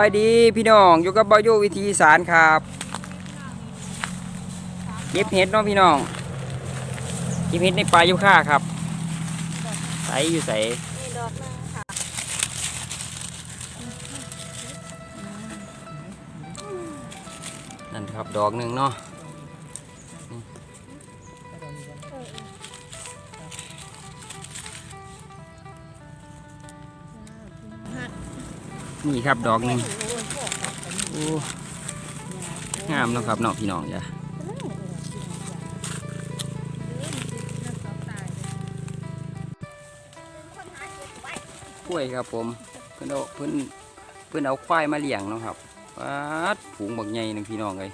สบายดีพี่น้องอยู่กับเบาโยวิธีสารครับเก็บเห็ดเนาะพี่น้องเก็บเห็ดในปลายุค่าครับใสอยู่ใสนั่นครับดอกหนึ่งเนาะ นี่ครับดอกหนึ่งโอ้งามนะครับเนาะพี่น้องจ้ะกล้วยครับผมเพิ่นเอาเพิ่นเพิ่นเอาควายมาเลี้ยงนะครับปัดผูงบักใหญ่หนึ่งพี่น้องเลย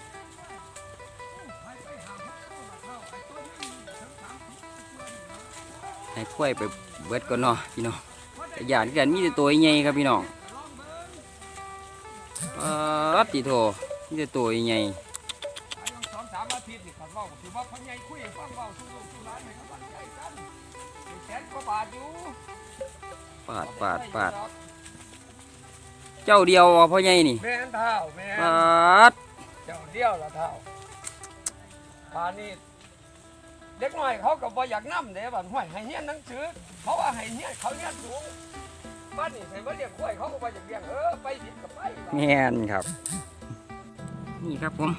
ให้ควายไปเบิดก่อนเนาะพี่น้องอย่างที่กันมีแต่ตัวใหญ่ครับพี่น้อง ปัดติโถมีแต่ตัวใหญ่สองสามอาทิตย์นี่ครับเว่าคือว่าพ่อใหญ่คุยให้ฟังเว่าสู้ลูกสู้หลานให้เขาบันใจกันเป็นแสนกว่าบาทอยู่ปาดปาดปาดเจ้าเดียวอะพ่อใหญ่นี่แม่นเท่าแม่นปาดเจ้าเดียวละเท่าปานนี้เด็กน้อยเขาก็บ่อยากนำเด้บัดห้วยให้เฮียนหนังสือเขาว่าให้เฮียนเขาเรียนสูง บ้านนี่ให้มาเลี้ยงควายเขาก็บ่อยากเลี้ยงเออไปผิดก็ไปแม่นครับ นี่ครับผม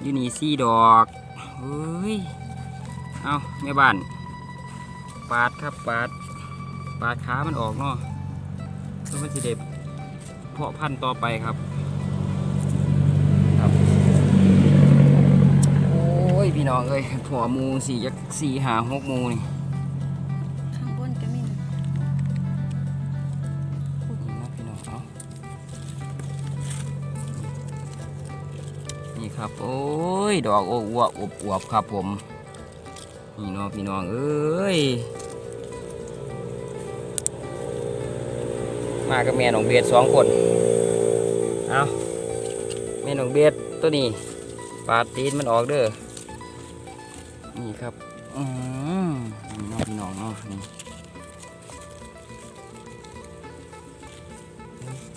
อยู่นี่สี่ดอกเฮ้ยเอาแม่บ้าน ปาดครับปาด ปาดขามันออกเนาะเพื่อมันจะเด็เพาะพันธุ์ต่อไปครับ ครับ โอ้ย พี่น้องเอ้ยถั่วหมูสี่ยักสี่หาหกหมูนี่ ดอกโอ้อวบอวบอวบครับผมนี่เนาะพี่น้องเอ้ยมากับแม่น้องเบียดสองคนเอาแม่น้องเบียดตัวนี้ปาดตีนมันออกเด้อนี่ครับอืมนี่เนาะพี่น้องเนาะนี่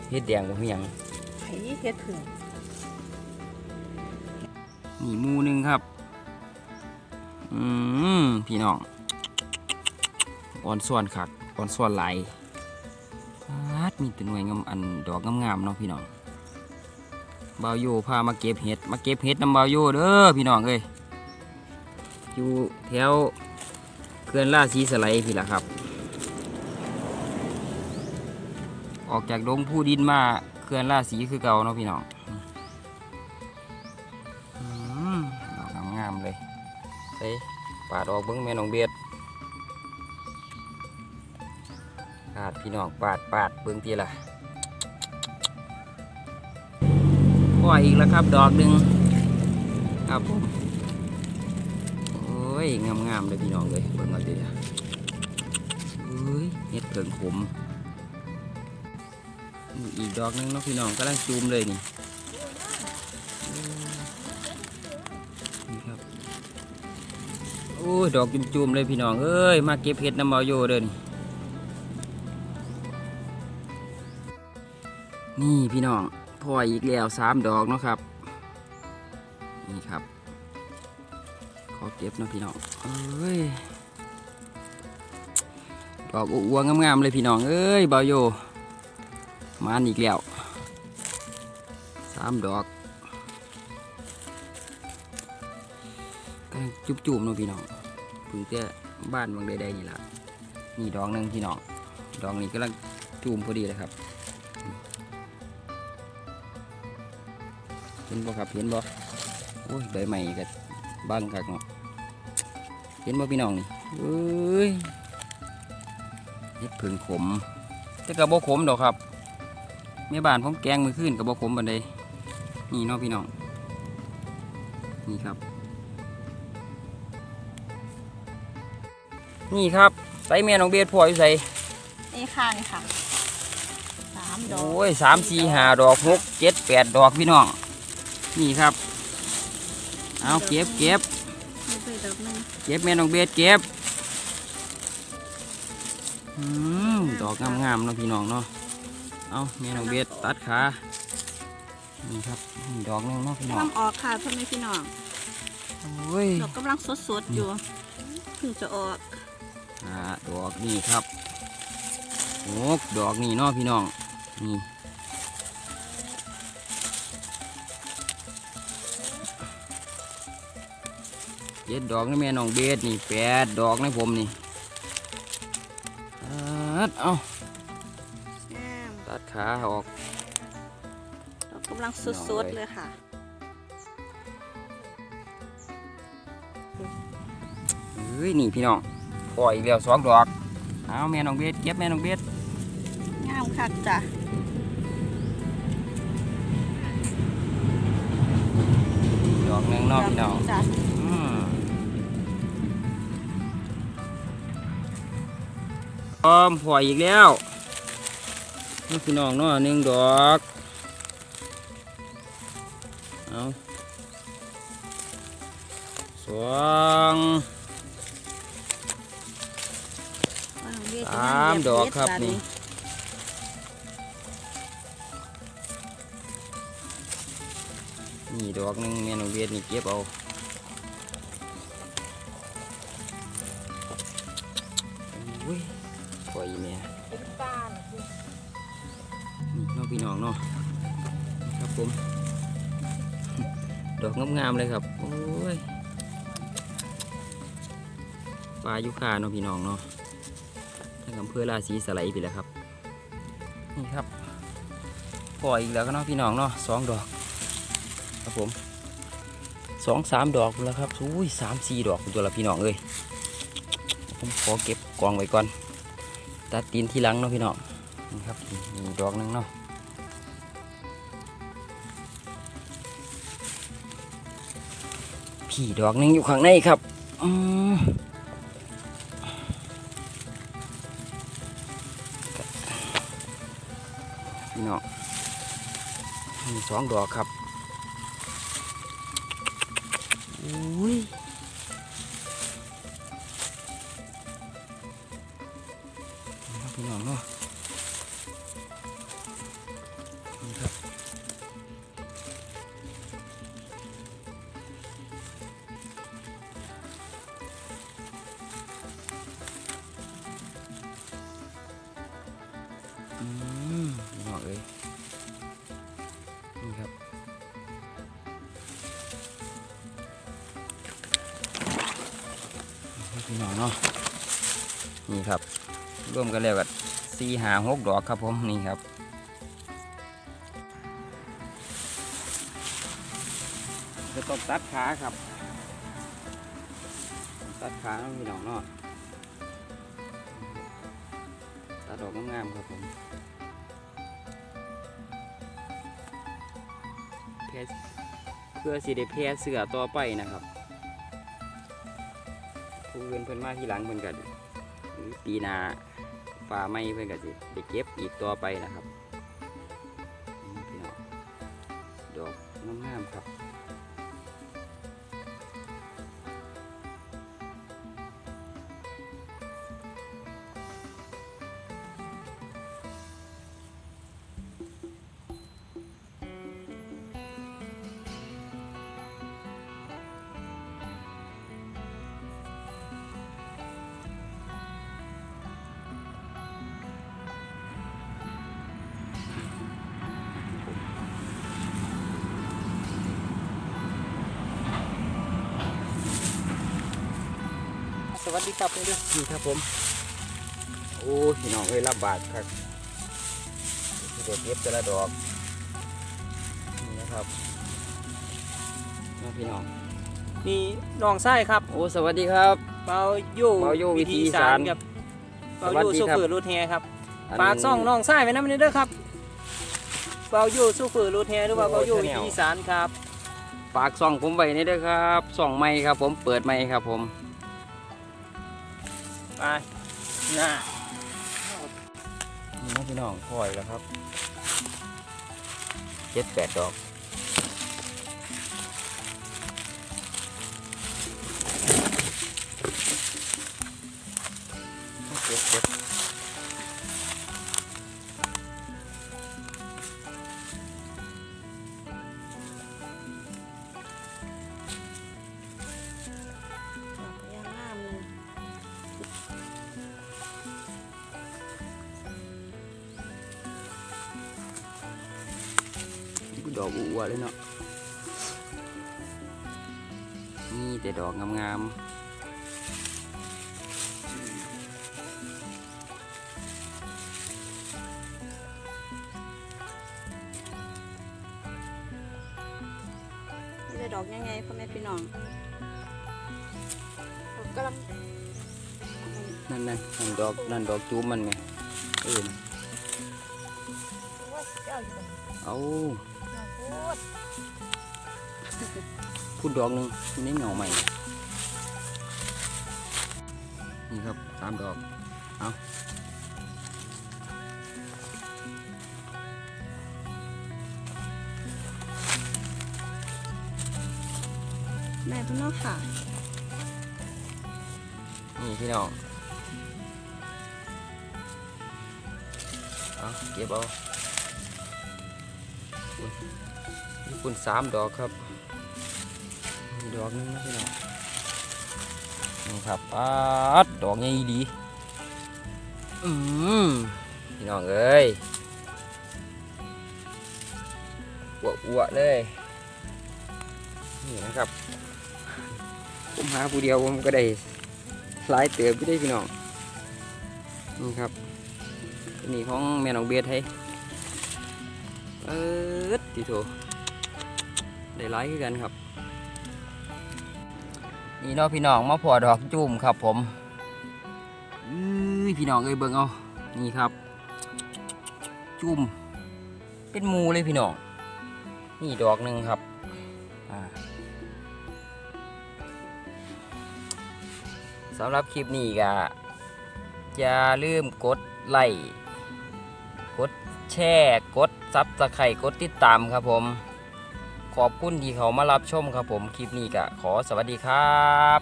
เฮ็ดแดงบ่มียังไผเฮ็ดผึ่ง นี่มูหนึงครับ อืมพี่น้องอ่อนส่วนคักอ่อนส่วนไหลายปาดมีแต่หน่วยงามอันดอกงามๆเนาะพี่น้องเบาโยพามาเก็บเห็ด มาเก็บเห็ดนำเบาโยเด้อพี่น้องเอ้ยอยู่แถวเขื่อนล่าสีสไลด์พี่ล่ะครับ ออกจากดงผู้ดินมาเขื่อนล่าสีคือเก่าเนาะพี่น้อง ปาดออกเบิ้งแม่น้องเบียดปาดพี่น้องปาดปาดเบิ้งทีละปล่อยอีกแล้วครับ ดอกหนึ่งครับผมโอ้ยงามๆเลยพี่น้องเลยเบิ้งเอาทีละเฮ้ยเห็ดเผิงขมอีกดอกนึงเนาะพี่น้องกำลังจูมเลยนี่ อ้ยดอกจุ่มๆเลยพี่น้องเอ้ยมาเก็บเห็ดน้ำเมาโยเด้นี่นี่พี่น้องพ่ออีกแล้วสามดอกเนาะครับ นี่ครับ ขอเก็บนะพี่น้องเอ้ยดอกอ้วงงามๆเลยพี่น้องเอ้ยเบาโยมาอีกแล้วสามดอก จุบๆเนาะพี่น้องพึ่งแต่บ้านบางใดๆนี่ละนี่ดอกหนึงพี่น้องดอกนี้กำลังจูมพอดีเลยครับ เห็นบ่ครับเห็นบ่โอ้ยใบใหม่ก็บังคักเนาะเห็นบ่พี่น้องนี่เอ้ยเห็ดผึ่งขมแต่กระบ่ขมดอกครับแม่บ้านผมแกงมือขึ้นกระบ่ขมบันไดนี่เนาะพี่น้องนี่ครับ นี่ครับใส่แม่น้องเบียดพ่ออยู่ใส่นี่ค่ะนี่ค่ะสามดอกโอ้ยสามสี่ห้าดอกหกเจ็ดแปดดอกพี่น้องนี่ครับ เอาเก็บเก็บนี่คือดอกหนึงเก็บแม่น้องเบียดเก็บอืมดอกงามๆเนาะพี่น้องเนาะเอาแม่น้องเบสตัดขานี่ครับนี่ดอกหนึงเนาะพี่น้องทำออกค่ะพ่อแม่พี่น้องโอ้ย ดอกกำลังสดๆอยู่เพิ่งจะออก อ่าดอกนี่ครับโอ้ดอกนี่เนาะพี่น้องนี่เจ็ดดอกนี่แม่น้องเบสนี่แปดดอกในะผมนี่ตัดเอางามตัดขาออกดอกกำลังสดๆเลยค่ะเฮ้ยนี่พี่น้อง ปล่อยอีกแล้วสองดอกเอาแม่น้องเบสเก็บแม่น้องเบสงามคักจ้ะดอกหนึงเนาะพี่น้องจ้ะอืมพร้อมปล่อยอีกแล้วนี่พี่น้องเนาะหนึ่งดอกเอาสอง สามดอกครับเย็นี่นี่ดอกหนึงแม่น้องเบสนี่เก็บเอาโอ้ยปล่อยอีแม่เป็นบ้านนี่เน้องพี่น้องเนาะนี่ครับผม ดอกงามๆเลยครับ โอ้ยปลายุคาเนาะพี่น้องเนาะ ทางอำเภอราศีสไลด์ไปแล้วครับ นี่ครับปล่อยอีกแล้วก็เนาะพี่น้องเนาะสองดอก ครับผมสองสามดอกแล้วครับอุ้ยสามสี่ดอกตัวละพี่น้องเอ้ยผมขอเก็บกองไว้ก่อนตัดตีนทีหลังเนาะพี่น้องนี่ครับมีดอกนึงเนาะพี่ดอกนึงอยู่ข้างในครับอืม พี่น้องสองดอกครับอุ้ยพี่น้องเนาะ เนาะนี่ครับร่วมกันแล้วกับสี่หาหกดอกครับผมนี่ครับจะต้องตัดขาครับ ตัดขาพี่น้องเนาะตัดดอกงามๆครับผมแพร่เพื่อสิได้แพร่เสือต่อไปนะครับ ผู้อื่นเพิ่นมาที่หลังเพิ่นกันปีนาฟ้าไม่เพิ่นกันสิไปเก็บอีกต่อไปนะครับพี่น้องดอกงามๆครับ วัสดีครับเพื่อนนี่ครับผม โอ้ยพี่น้องเอ้ยรับบาดครับเด็ดเย็บแต่ละดอกนี่นะครับน้องพี่น้องนี่น้องไส้ครับโอ้สวัสดีครับเปาอยู่เปาอยู่วิธีอีสานกับเปาสวัอสยู่ดีสู้ครับฝืนรูทแฮครับนฝากซ่องน้องไส้ไว้น้ำนี้เด้อครับเปาอยู่สู้ฝืนรูทแฮหรือว่าโอ้เปาอยู่แนวิวธีอีสานครับฝากซ่องผมไว้นี่เด้วยครับซ่องไม้ครับผมเปิดไม้ครับผม ไปน่านี่น้องพี่น้องคอยแล้วครับเจ็ดแปดดอก ดอกอัวๆเลยเนาะนี่แต่ดอกงามนี่จะดอกยังไงพ่อแม่พี่น้องดอกกระลๆนั่นนั่นนั่นดอกนั่นดอกจูบมันไงเออำว่าเจ้าอยู่ตรงนี้เอา พูดดอกหนึ่งมันได้เหงาใหม่ นี่ครับสามดอกแม่พี่น้องค่ะ นี่พี่น้อง เอาเก็บเอาญี่ปุ่นสามดอกครับ นี่ดอกหนึงนะพี่น้องนี่ครับปัดดอกใหญ่ดีอืมพี่น้องเอ้ยอ้วอ้วๆเลย นี่นะครับ ผมหาผู้เดียวผมก็ได้หลายเติบพี่ได้พี่น้อง นี่ครับอันนี่ของแม่น้องเบียดให้เอิดติโถได้หลายคือกันครับ นี่เนาะพี่น้องมาพอดอกจุ่มครับ ผมอือพี่น้องเอ้ยเบิ่งเอานี่ครับ จุ่มเป็นมูเลยพี่น้องนี่ดอกหนึ่งครับสำหรับคลิปนี้ก็อย่าลืมกดไลค์กดแชร์กดซับสไครต์กดติดตามครับผม ขอบคุณที่เขามารับชมครับผม คลิปนี้ก็ขอสวัสดีครับ